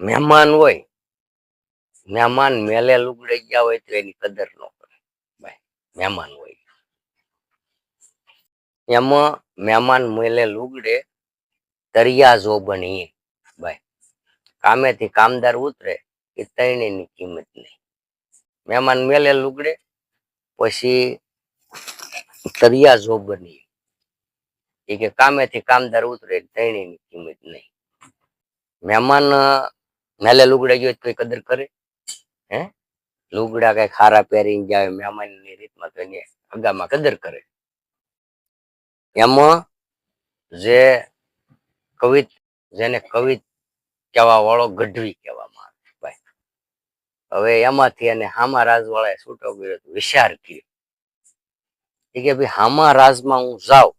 મહેમાન હોય, મહેમાન મેલે લુગડે ગયા હોય તો એની કદર ન કરે. મહેમાન હોય. એમાં મહેમાન મેલે લુગડે તરિયા જો બની ભાઈ કામેથી કામદાર ઉતરે એ તૈણીની કિંમત નહીં. મહેમાન મેલે લુગડે પછી તરિયા જો બની એ કે કામેથી કામદાર ઉતરે તૈણીની કિંમત નહીં. મહેમાન મેલે લુગડા જોઈએ તો કદર કરે? હે? લુગડા કઈ ખારા પહેરીને જાય, મહેમાનની રીતમાં તો એની હગામાં કદર કરે. એમાં જે કવિ, જેને કવિ કહેવા વાળો ગઢવી કહેવામાં આવે ભાઈ. હવે એમાંથી એને હામા રાજવાળાએ છૂટો તો વિચાર કર્યો કે ભાઈ હામા રાજમાં હું જાઉં,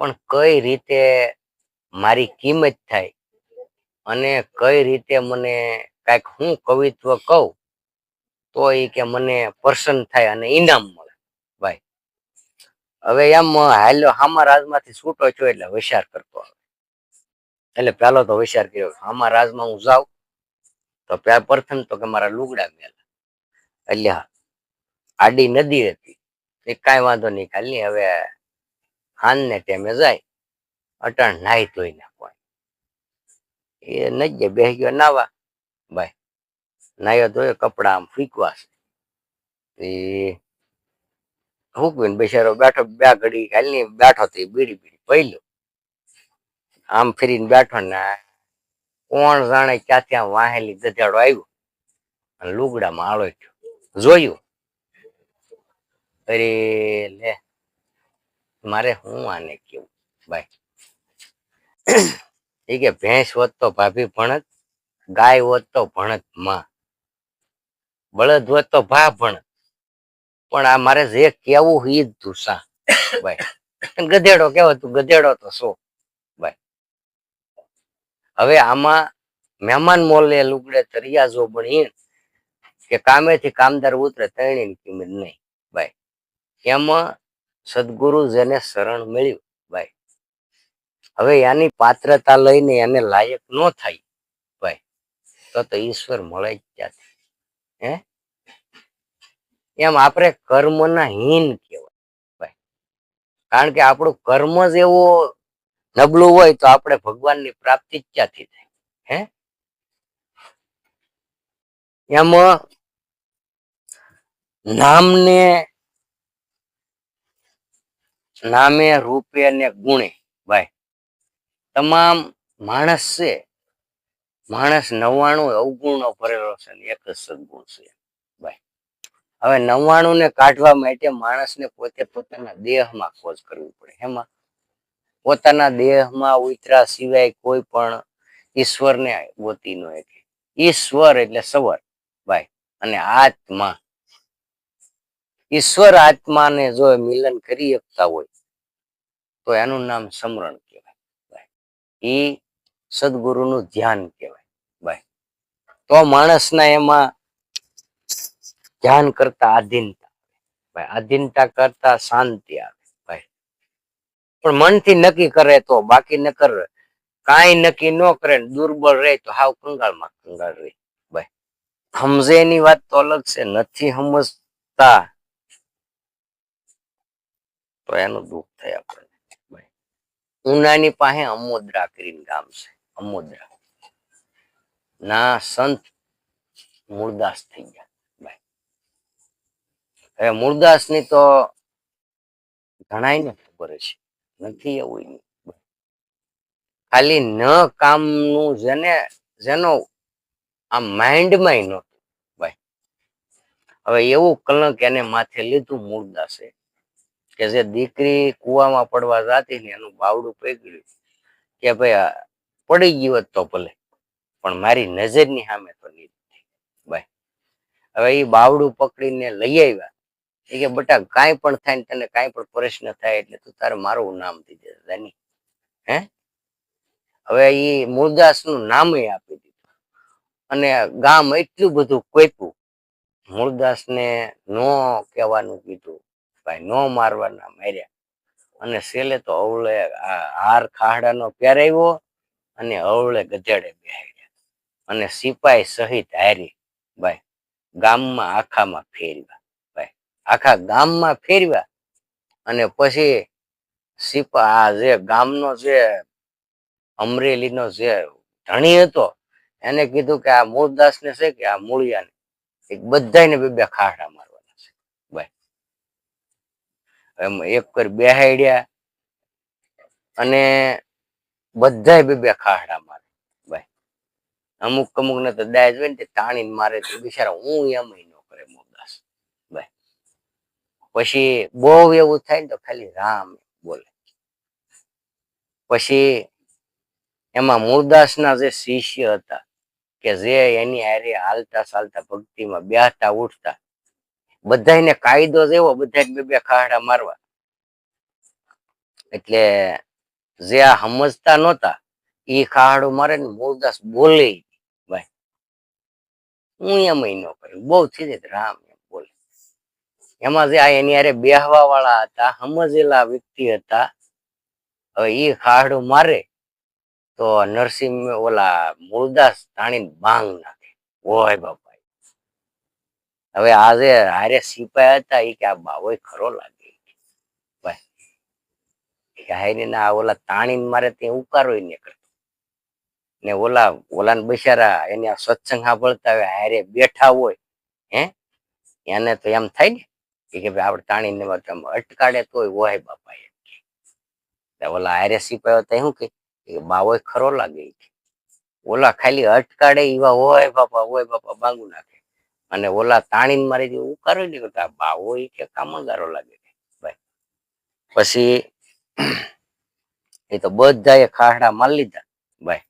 પણ કઈ રીતે મારી કિંમત થાય અને કઈ રીતે મને કાંઈક હું કવિત્વ કહું, તો એ કે મને પ્રસન્ન થાય અને ઇનામ મળે. ભાઈ, હવે એમ હાલ્યો હામા રાજમાંથી છૂટો છો એટલે વિચાર કરતો આવે એટલે પેલો તો વિચાર કર્યો હામા રાજમાં હું જાઉં, તો પ્રથમ તો કે મારા લુગડા મેલા. એટલે આડી નદી હતી. એ કાંઈ વાંધો નહીં, ખાલી હવે હાનને ટેમે જાય, અટાણ નાહી ધોઈ નાખવા એ નજે બેસી ગયો નાવા. ભાઈ, નાયો ધોયો કપડા આમ ફીકવા છે. એ હુકવીને બિચારો બેઠો, બે ઘડી ખાલી બેઠો તો બીડી બીડી પહેલો આમ ફરીને બેઠો ને કોણ જાણે ક્યાં ત્યાં વાહેલી દધાડો આવ્યો. અને લુગડામાં આળો જોયું? અરે લે, મારે હું આને કેવું? ભાઈ એ કે ભેંસ હોત તો ભાભી ભણત, ગાય હોત તો ભણતમાં. બળદ હોત તો ભા ભણત. પણ આ મારે જે કેવું એ જ ધુસા. ભાઈ ગધેડો કેવો તું ગધેડો તો શો? ભાઈ, હવે આમાં મહેમાન મોલે લુગડે તરિયા જો ભણી કે કામેથી કામદાર ઉતરે તૈણીની કિંમત નહીં. ભાઈ, એમાં સદગુરુ જેને શરણ મળ્યું હવે એની પાત્રતા લઈને એને લાયક ન થાય ભાઈ, તો તો ઈશ્વર મળે જ ક્યાંથી? હે? એમ આપણે કર્મના હીન કહેવાય ભાઈ. કારણ કે આપણું કર્મ જ એવો નબળું હોય તો આપણે ભગવાનની પ્રાપ્તિ જ ક્યાંથી થાય? હે? એમાં નામને, નામે, રૂપે ને ગુણે ભાઈ તમામ માણસ છે. માણસ નવ્વાણું અવગુણનો ભરેલો છે એક જ સદગુણ છે. ભાઈ હવે નવ્વાણું ને કાઢવા માટે માણસને પોતે પોતાના દેહમાં ખોજ કરવી પડે. એમાં પોતાના દેહમાં ઉતરા સિવાય કોઈ પણ ઈશ્વરને ગોતી ન શકે. ઈશ્વર એટલે સવર. ભાઈ અને આત્મા. ઈશ્વર આત્માને જો મિલન કરી શકતા હોય, તો એનું નામ સમરણ ભાઈ સદગુરુનું ધ્યાન કહેવાય, ભાઈ. તો માણસના એમાં ધ્યાન કરતા આધીનતા ભાઈ. આધીનતા કરતા શાંતિ આવે, ભાઈ. પણ મનથી નક્કી કરે તો, બાકી ન કરે. કાંઈ નક્કી ન કરે દુર્બળ રહે તો હાવ કંગાળમાં કંગાળ રહે, ભાઈ. સમજે એની વાત તો અલગ છે, નથી સમજતા તો એનું દુઃખ થાય આપણને. ઉનાની પાસે અમોદરા કરીને ગામ છે, અમોદરા. ના, સંત મૂળદાસ થઈ ગયા. હવે મૂળદાસની તો ઘણાય ને ખબર છે નથી એવું ખાલી ન કામનું જેને, જેનો આ માઇન્ડમાં નહોતું. ભાઈ હવે એવું કલંક એને માથે લીધું મૂળદાસે કે જે દીકરી કુવામાં પડવા જાતી ને એનું બાવડું પકડ્યું કે ભાઈ પડી ગયું હોત તો ભલે, પણ મારી નજરની સામે તો નહીં ભાઈ હવે એ બાવડું પકડીને લઈ આવ્યા. એ કે, બટા, કાંઈ પણ થાય ને તને કાંઈ પણ પ્રશ્ન થાય એટલે તું તારે મારું નામ દીધે દાની હે? હવે એ મૂળદાસનું નામે આપી દીધું. અને ગામ એટલું બધું કોઈપું મૂળદાસ ને નો કહેવાનું કીધું. ભાઈ નો મારવાના માર્યા. અને છેલ્લે તો અવળે હાર ખાહડાનો પહેરાવ્યો અને અવળે ગધેડે બેહાડ્યા. અને સિપાઈ સહિત હારી ભાઈ ગામમાં આખામાં ફેરવા ભાઈ. આખા ગામમાં ફેરવા અને પછી સિપા આ જે ગામનો જે અમરેલીનો જે ધણી હતો એને કીધું કે આ મૂળદાસ ને છે કે આ મૂળિયાને. એક બધાને બે બે ખાડા એમ એક કર બેહાડ્યા અને બધા બે બે ખાડા મારે. ભાઈ, અમુક અમુક ને તો દાજ હોય ને તે મારે બિચારા હું એમ ન કરે મૂળદાસ ભાઈ, પછી બહુ એવું થાય ને તો ખાલી રામ બોલે. પછી એમાં મૂળદાસના જે શિષ્ય હતા કે જે એની હારે હાલતા ચાલતા ભક્તિમાં બેહતા ઉઠતા બધાયને કાયદો જ એવો બધા બે બે ખાડા મારવા. એટલે જે આ સમજતા નહોતા એ ખાડો મારે ને બોલે ભાઈ. હું એમ ન કર્યું બહુ થઈ જાય રામ બોલે. એમાં જે આ એની હારે બેહવા વાળા હતા, સમજેલા વ્યક્તિ હતા, હવે એ ખાડો મારે, તો નરસિંહ ઓલા મૂળદાસ તાણીને બાંગ નાખે. ઓય બાપા. હવે આજે હારે સિપાઈ હતા એ કે આ બાવોય ખરો લાગે. ભાઈ ના ઓલા તાણીને મારે ત્યાં ઉકારો ને કરતો. ને ઓલા ઓલા બિચારા એને આ સત્સંગ સાંભળતા હોય, હારે બેઠા હોય, હે? એને તો એમ થાય ને, એ કે ભાઈ, આપણે તાણીને અટકાડે તોય હોય બાપા એમ કે. ઓલા હારે સિપાઈ હતા શું કે, એ ખરો લાગે ઓલા ખાલી અટકાડે એવા હોય બાપા હોય બાપા, બાંગુ નાખે. અને ઓલા તાણીને મારી જે ઉકારો લીધો કરતા બાવો એ કે કામગારો લાગે ભાઈ પછી એ તો બધાએ ખાડા મારી લીધા. ભાઈ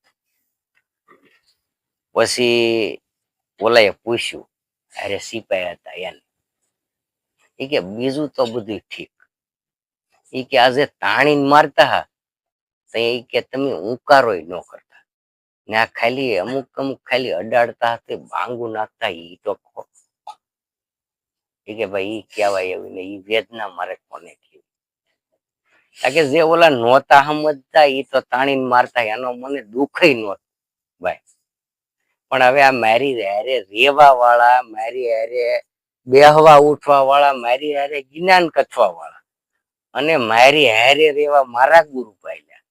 પછી ઓલાએ પૂછ્યું, અરે સિપાઈ હતા એને એ કે, બીજું તો બધું ઠીક. એ કે, આજે તાણીને મારતા હા. તો એ કે, તમે ઉકારોય ન કરતા ને આ ખાલી અમુક અમુક ખાલી અડાડતા તે ભાંગુ નાખતા ઈ તો કે ભાઈ ઈ કહેવાય એવું ને ઈ વેદના મારે કોને કે જે ઓલા નહોતા સમજતા, ઈ તો તાણીને મારતા, એનો મને દુઃખય નહોતું, ભાઈ. પણ હવે આ મારી હારે રેવા વાળા મારી હારે બેહવા ઉઠવા વાળા મારી હારે જ્ઞાન કથવા વાળા અને મારી હારે રેવા મારા ગુરુ પાયલા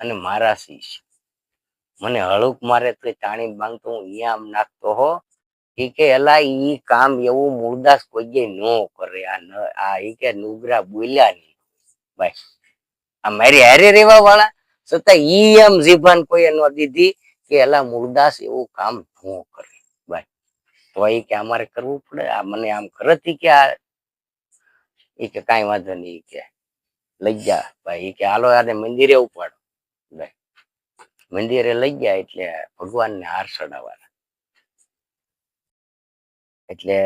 અને મારા શિષ્ય. મને હળુક મારે તો તાણી માંગતો હું ઈયામ નાખતો હો. ઈ કે એલા ઈ કામ એવું મૂળદાસ કોઈ ન કરે. આ ન, આ ઈ કે નુગરા બોલ્યા નહીં. ભાઈ, આ મારી હારે રેવા વાળા છતાં ઈ એમ જીભાન કોઈ ન દીધી કે એલા મૂળદાસ એવું કામ ન કરે. ભાઈ, તો ઈ કે અમારે કરવું પડે? આ મને આમ કરતી કે આ? ઈ કે કાંઈ વાંધો નહીં કે. લઈ જા. ભાઈ કે હાલો, આને મંદિરે ઉપાડો. મંદિરે લઈ ગયા એટલે ભગવાનને હાર ચડાવવાના એટલે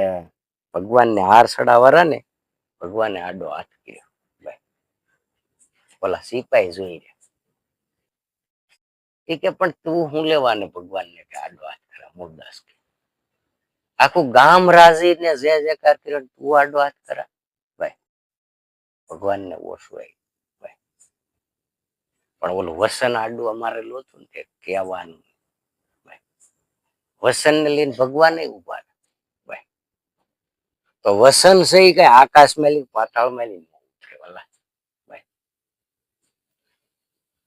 ભગવાનને હાર ચડાવવાના ને ભગવાને આડો હાથ કર્યો. ઓલા સિપાહી જોઈ રહ્યા. એ કે, પણ તું હું લેવાને ભગવાનને કે આડો હાથ કરા મૂળદાસ કે, આખું ગામ રાજી ને જે જેકાર કર્યો તું આડો હાથ કરા ભાઈ ભગવાનને ઓછું આવી પણ ઓલું વસન આડું અમારે લોતું ને તે કહેવાનું. ભાઈ વસન ને લઈને ભગવાન ઊભા તો વસન છે કઈ આકાશ મેલી પાતાળ મેલી ન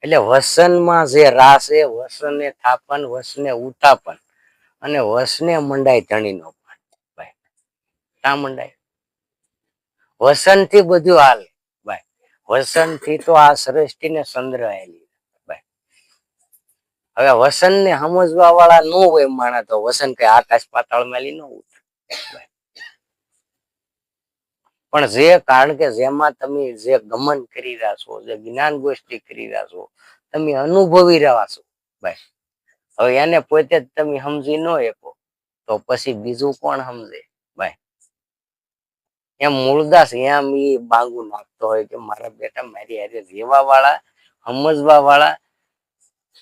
એટલે વસનમાં જે રાસ એ વસને થાપન, વસને ઉઠાપન અને વસને મંડાય ધણીનો પણ ભાઈ કા મંડાય? વસનથી બધું હાલે. વસનથી તો આ સૃષ્ટિને સંદ્રાયેલી ભાઈ હવે વસન ને સમજવા વાળા ન હોય માણા તો વસન કઈ આકાશ પાતાળ મેલી ન ઉઠે પણ જે કારણ કે જેમાં તમે જે ગમન કરી રહ્યા છો, જે જ્ઞાન ગોષ્ઠી કરી રહ્યા છો, તમે અનુભવી રહ્યા છો. ભાઈ હવે એને પોતે જ તમે સમજી ન શકો, તો પછી બીજું કોણ સમજે? એમ મૂળદાસ, એમ એ બાંગુ નાખતો હોય કે મારા બેટા મારી હારે રેવા વાળા સમજવા વાળા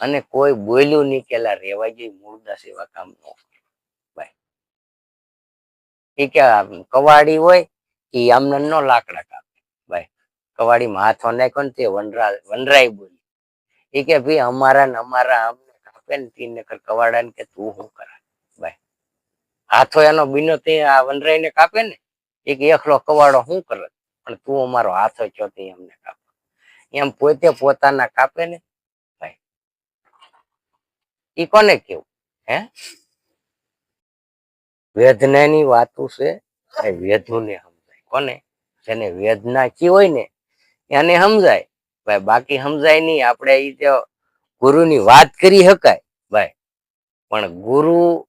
અને કોઈ બોલ્યું નહીં કે રેવા જઈ મૂળદાસ એવા કામ ન. ભાઈ એ કવાડી હોય એ આમને નો લાકડા કાપે. ભાઈ કવાડીમાં હાથો નાખ્યો ને તે વનરા, વનરાય બોલી. એ કે ભાઈ અમારા ને અમારા આમને કાપે કાપે ને તીન નકર કવાડા ને કે તું શું કરા ભાઈ હાથો એનો બીનો તે આ વનરાય ને કાપે ને એક એકલો કવાડો શું કરે? પણ તું અમારો હાથ તે અમને કાપ. એમ પોતે પોતાના કાપે ને, ભાઈ. ઈ કોને કેવું? હે? વેદનાની વાતો છે એ વેદુને સમજાય. કોને? જેને વેદના કી હોય ને, એને સમજાય. ભાઈ, બાકી સમજાય નહીં. આપણે ઈ તો ગુરુની વાત કરી શકાય ભાઈ. પણ ગુરુ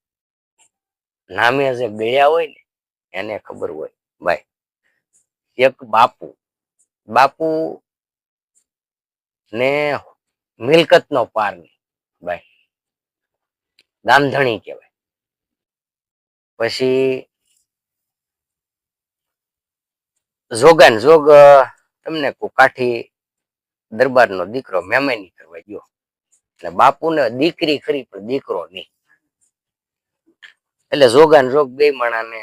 નામે જે ગયા હોય ને, એને ખબર હોય. ભાઈ. એક બાપુ બાપુ ને મિલકત નો પાર નહીં, ભાઈ. ગામધણી કહેવાય. પછી જોગાન, જોગ તમને કાઠી દરબારનો દીકરો મહેમાની કરવા ગયો. એટલે બાપુને દીકરી ખરી, પણ દીકરો નહીં. એટલે જોગાન, જોગ બે માણાને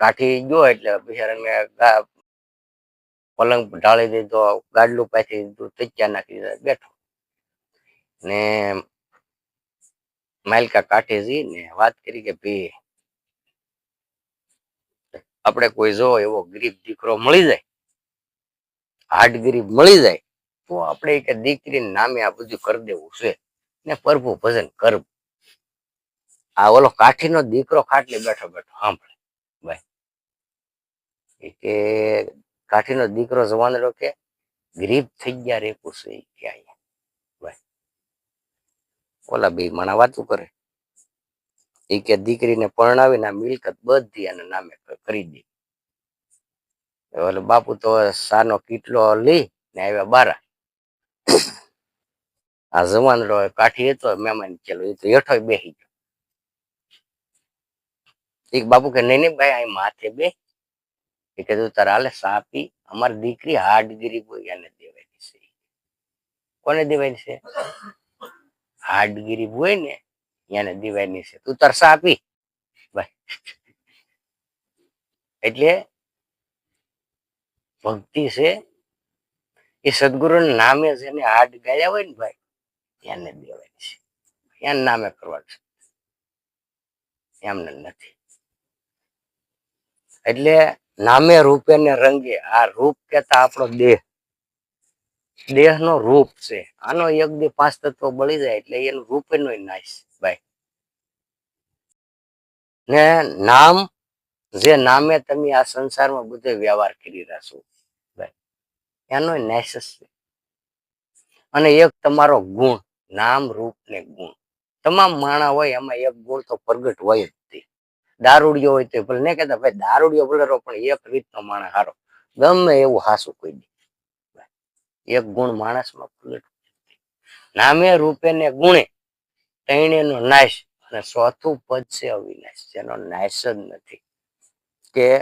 કાઠી ગયો એટલે બિચારાને પલંગ ઢાળી દીધો, ગાડલું પાછી દીધું તચ્યા નાખી દીધા, બેઠો. ને માલકા કાઠે જઈને વાત કરી કે ભઈ, આપણે કોઈ જો એવો ગરીબ દીકરો મળી જાય, હાર્ડ ગરીબ મળી જાય, તો આપણે કે દીકરી નામે આ બધું કરી દેવું છે ને પ્રભુ ભજન કરવું. આ ઓલો કાઠીનો દીકરો ખાટલે બેઠો બેઠો, સાંભળે. કે કાઠીનો દીકરો જવાનડો કે ગરીબ થઈ ગયા રે પૂછે ક્યાં ઓલા બે માણા વાતું કરે. એ કે દીકરીને પરણાવીને આ મિલકત બધી એના નામે કરી દે. ઓલો બાપુ તો સાનો કીટલો લઈ ને આવ્યા બારા. આ જવાનડો કાઠી હતો, મહેમાન ચલો એ તો હેઠો બેસી ગયો. એક બાપુ કે નહીં નહીં ભાઈ અહીં માથે બે એ કીધું તારા હાલે સાપી, અમારી દીકરી હાડગીરી હોય દેવાની છે. કોને દેવાની છે? હાડગીરી હોય ને એને દેવાની છે. તું તાર સાપી. એટલે ભક્તિ છે, એ સદગુરુ નામે છે જેને હાડ ગાયા હોય ને ભાઈ એને દેવાની છે. એના નામે કરવાનું છે. એમને નથી. એટલે નામે રૂપે ને રંગે. આ રૂપ કેતા આપણો દેહ. દેહ નો રૂપ છે. આનો એક દી પાંચ તત્વ બળી જાય એટલે એનું રૂપે નો નાશ ભાઈ. ને નામ, જે નામે તમે આ સંસારમાં બધો વ્યવહાર કરી રહ્યા છો ભાઈ, એનો નાશ છે. અને એક તમારો ગુણ, નામ, રૂપ ને ગુણ. તમામ માણા હોય, એમાં એક ગુણ તો પ્રગટ હોય જ તે. દારૂડિયો હોય તો ભલે. નહીં કહેતા ભાઈ, દારૂડિયો ભલે રહો, પણ એક રીતનો માણસ હારો. ગમે એવું હાસું કોઈ દી. એક ગુણ માણસમાં પ્રગટ. નામે રૂપે ને ગુણે ત્રણેયનો નાશ અને ચોથું પદ છે અવિનાશ, જેનો નાશ જ નથી. કે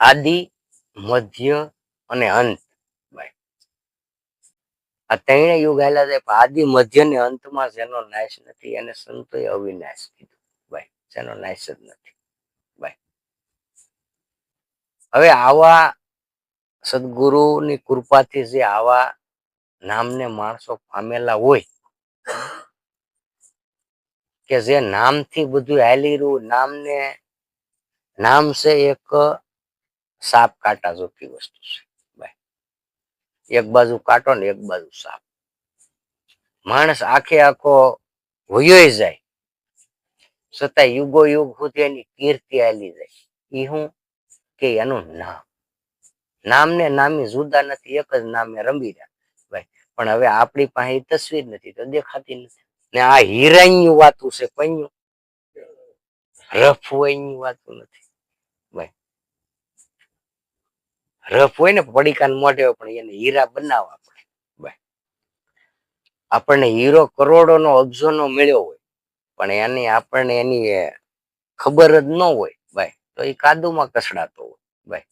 આદિ, મધ્ય અને અંત. આ ત્રણે યુગ આવેલા છે આદિ, મધ્ય ને અંતમાં જેનો નાશ નથી, એને સંતોએ અવિનાશ કીધું. જેનો નાશ જ નથી. બાય હવે આવા સદગુરુની કૃપાથી જે આવા નામને માણસો પામેલા હોય, કે જે નામથી બધું હાલી રહ્યું નામને, નામ છે એક સાપ કાંટા જોતી વસ્તુ છે. એક બાજુ કાંટો ને એક બાજુ સાપ. માણસ આખે આખો વયો જાય. છતાં યુગો યુગ સુધી એની કીર્તિ આલી જાય એ હું કે એનું નામ. નામ ને નામી જુદા નથી, એક જ નામે રમી રહ્યા. ભાઈ, પણ હવે આપણી પાસે તસવીર નથી, તો દેખાતી નથી. ને આ હિરાઈની વાતું છે પૈયું રફ હોય વાતું નથી. ભાઈ, રફ હોય ને પડીકાન મોઢે પણ એને હીરા બનાવવા પડે. ભાઈ, આપણને હીરો કરોડો નો અબજો નો મળ્યો હોય પણ એની આપણને એની ખબર જ ન હોય, ભાઈ, તો એ કાદુમાં કસડાતો હોય, ભાઈ.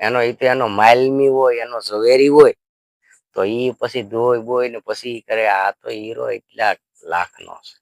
એનો એ તો એનો માલમી હોય, એનો ઝવેરી હોય, તો એ પછી ધોઈ બોય ને પછી કરે, આ તો હીરો એટલા લાખ નો છે.